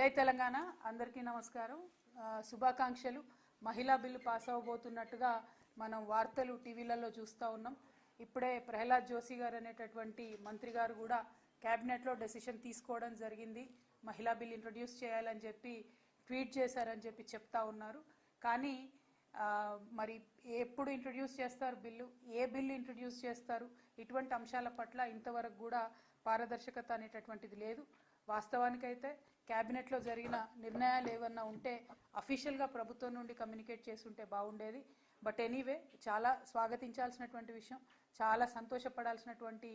జై తెలంగాణ. అందరికీ నమస్కారం. శుభాకాంక్షలు. మహిళా బిల్లు పాస్ అవ్వబోతున్నట్టుగా మనం వార్తలు టీవీలలో చూస్తూ ఉన్నాం. ఇప్పుడే ప్రహ్లాద్ జోషి గారు అనేటటువంటి మంత్రి గారు కూడా క్యాబినెట్లో డెసిషన్ తీసుకోవడం జరిగింది. మహిళా బిల్ ఇంట్రొడ్యూస్ చేయాలని చెప్పి ట్వీట్ చేశారని చెప్పి చెప్తా ఉన్నారు. కానీ మరి ఎప్పుడు ఇంట్రొడ్యూస్ చేస్తారు బిల్లు? ఏ బిల్లు ఇంట్రడ్యూస్ చేస్తారు? ఇటువంటి అంశాల పట్ల ఇంతవరకు కూడా పారదర్శకత అనేటటువంటిది లేదు. వాస్తవానికైతే క్యాబినెట్లో జరిగిన నిర్ణయాలు ఏమన్నా ఉంటే అఫీషియల్గా ప్రభుత్వం నుండి కమ్యూనికేట్ చేస్తుంటే బాగుండేది. బట్ ఎనీవే చాలా స్వాగతించాల్సినటువంటి విషయం చాలా సంతోషపడాల్సినటువంటి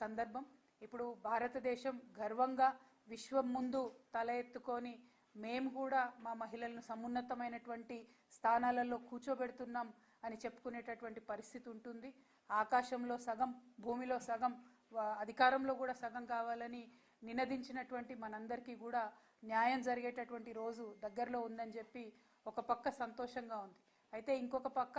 సందర్భం. ఇప్పుడు భారతదేశం గర్వంగా విశ్వం ముందు తల ఎత్తుకొని మేము కూడా మా మహిళలను సమున్నతమైనటువంటి స్థానాలలో కూర్చోబెడుతున్నాం అని చెప్పుకునేటటువంటి పరిస్థితి ఉంటుంది. ఆకాశంలో సగం భూమిలో సగం అధికారంలో కూడా సగం కావాలని నినదించినటువంటి మనందరికీ కూడా న్యాయం జరిగేటటువంటి రోజు దగ్గరలో ఉందని చెప్పి ఒక పక్క సంతోషంగా ఉంది. అయితే ఇంకొక పక్క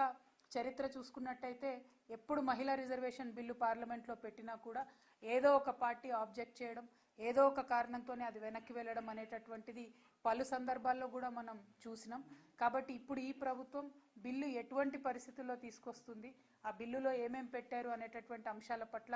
చరిత్ర చూసుకున్నట్టయితే ఎప్పుడు మహిళా రిజర్వేషన్ బిల్లు పార్లమెంట్లో పెట్టినా కూడా ఏదో ఒక పార్టీ ఆబ్జెక్ట్ చేయడం ఏదో ఒక కారణంతోనే అది వెనక్కి వెళ్ళడం అనేటటువంటిది పలు సందర్భాల్లో కూడా మనం చూసినాం. కాబట్టి ఇప్పుడు ఈ ప్రభుత్వం బిల్లు ఎటువంటి పరిస్థితుల్లో తీసుకొస్తుంది ఆ బిల్లులో ఏమేం పెట్టారు అనేటటువంటి అంశాల పట్ల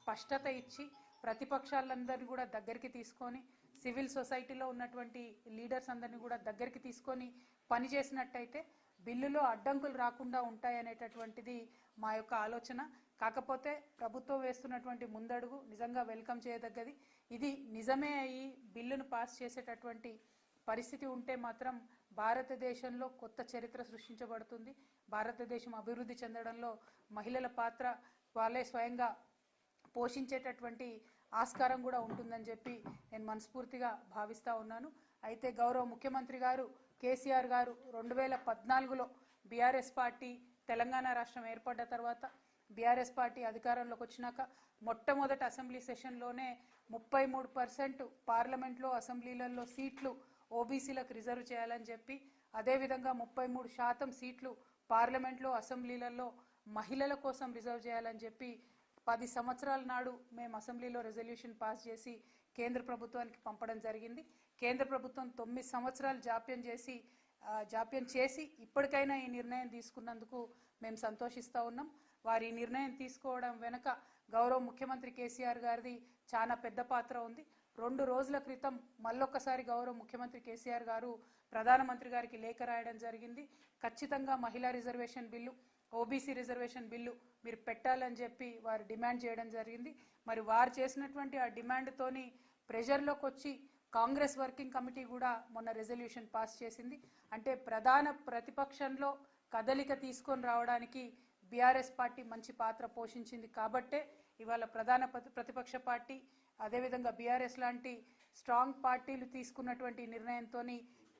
స్పష్టత ఇచ్చి ప్రతిపక్షాలందరినీ కూడా దగ్గరికి తీసుకొని సివిల్ సొసైటీలో ఉన్నటువంటి లీడర్స్ అందరినీ కూడా దగ్గరికి తీసుకొని పనిచేసినట్టయితే బిల్లులో అడ్డంకులు రాకుండా ఉంటాయనేటటువంటిది మా యొక్క ఆలోచన. కాకపోతే ప్రభుత్వం వేస్తున్నటువంటి ముందడుగు నిజంగా వెల్కమ్ చేయదగ్గది. ఇది నిజమే అయ్యి బిల్లును పాస్ చేసేటటువంటి పరిస్థితి ఉంటే మాత్రం భారతదేశంలో కొత్త చరిత్ర సృష్టించబడుతుంది. భారతదేశం అభివృద్ధి చెందడంలో మహిళల పాత్ర వాళ్ళే స్వయంగా పోషించేటటువంటి ఆస్కారం కూడా ఉంటుందని చెప్పి నేను మనస్ఫూర్తిగా భావిస్తా ఉన్నాను. అయితే గౌరవ ముఖ్యమంత్రి గారు కేసీఆర్ గారు రెండు వేల పద్నాలుగులో బీఆర్ఎస్ పార్టీ తెలంగాణ రాష్ట్రం ఏర్పడ్డ తర్వాత బీఆర్ఎస్ పార్టీ అధికారంలోకి వచ్చినాక మొట్టమొదటి అసెంబ్లీ సెషన్లోనే ముప్పై మూడు పర్సెంట్ పార్లమెంట్లో అసెంబ్లీలలో సీట్లు ఓబీసీలకు రిజర్వ్ చేయాలని చెప్పి అదేవిధంగా ముప్పై మూడు శాతం సీట్లు పార్లమెంట్లో అసెంబ్లీలలో మహిళల కోసం రిజర్వ్ చేయాలని చెప్పి పది సంవత్సరాల నాడు మేము అసెంబ్లీలో రెజల్యూషన్ పాస్ చేసి కేంద్ర ప్రభుత్వానికి పంపడం జరిగింది. కేంద్ర ప్రభుత్వం తొమ్మిది సంవత్సరాలు జాప్యం చేసి జాప్యం చేసి ఇప్పటికైనా ఈ నిర్ణయం తీసుకున్నందుకు మేము సంతోషిస్తూ ఉన్నాం. వారి నిర్ణయం తీసుకోవడం వెనుక గౌరవ ముఖ్యమంత్రి కేసీఆర్ గారిది చాలా పెద్ద పాత్ర ఉంది. రెండు రోజుల క్రితం మళ్ళొక్కసారి గౌరవ ముఖ్యమంత్రి కేసీఆర్ గారు ప్రధానమంత్రి గారికి లేఖ రాయడం జరిగింది. ఖచ్చితంగా మహిళా reservation bill OBC reservation bill మీరు పెట్టాలని చెప్పి వారు డిమాండ్ చేయడం జరిగింది. మరి వారు చేసినటువంటి ఆ డిమాండ్తోని ప్రెషర్లోకి వచ్చి కాంగ్రెస్ వర్కింగ్ కమిటీ కూడా మొన్న రెజల్యూషన్ పాస్ చేసింది. అంటే ప్రధాన ప్రతిపక్షంలో కదలిక తీసుకొని రావడానికి బీఆర్ఎస్ పార్టీ మంచి పాత్ర పోషించింది కాబట్టే ఇవాళ ప్రధాన ప్రతిపక్ష పార్టీ అదేవిధంగా బీఆర్ఎస్ లాంటి స్ట్రాంగ్ పార్టీలు తీసుకున్నటువంటి నిర్ణయంతో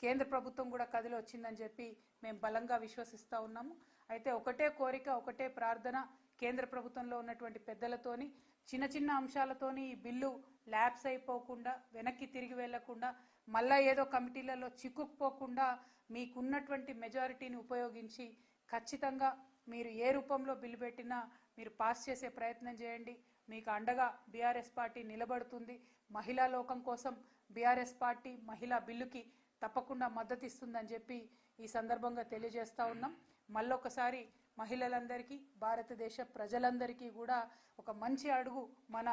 కేంద్ర ప్రభుత్వం కూడా కదిలి వచ్చిందని చెప్పి మేము బలంగా విశ్వసిస్తూ ఉన్నాము. అయితే ఒకటే కోరిక ఒకటే ప్రార్థన కేంద్ర ప్రభుత్వంలో ఉన్నటువంటి పెద్దలతోని చిన్న చిన్న అంశాలతోని ఈ బిల్లు ల్యాబ్స్ అయిపోకుండా వెనక్కి తిరిగి వెళ్ళకుండా మళ్ళా ఏదో కమిటీలలో చిక్కుకుపోకుండా మీకున్నటువంటి మెజారిటీని ఉపయోగించి ఖచ్చితంగా మీరు ఏ రూపంలో బిల్లు పెట్టినా మీరు పాస్ చేసే ప్రయత్నం చేయండి. మీకు అండగా బీఆర్ఎస్ పార్టీ నిలబడుతుంది. మహిళా లోకం కోసం బీఆర్ఎస్ పార్టీ మహిళా బిల్లుకి తప్పకుండా మద్దతు ఇస్తుందని చెప్పి ఈ సందర్భంగా తెలియజేస్తూ ఉన్నాం. మళ్ళొకసారి మహిళలందరికీ భారతదేశ ప్రజలందరికీ కూడా ఒక మంచి అడుగు మన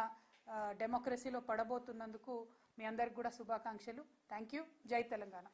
డెమోక్రసీలో పడబోతున్నందుకు మీ అందరికి కూడా శుభాకాంక్షలు. థ్యాంక్ యూ జై తెలంగాణ.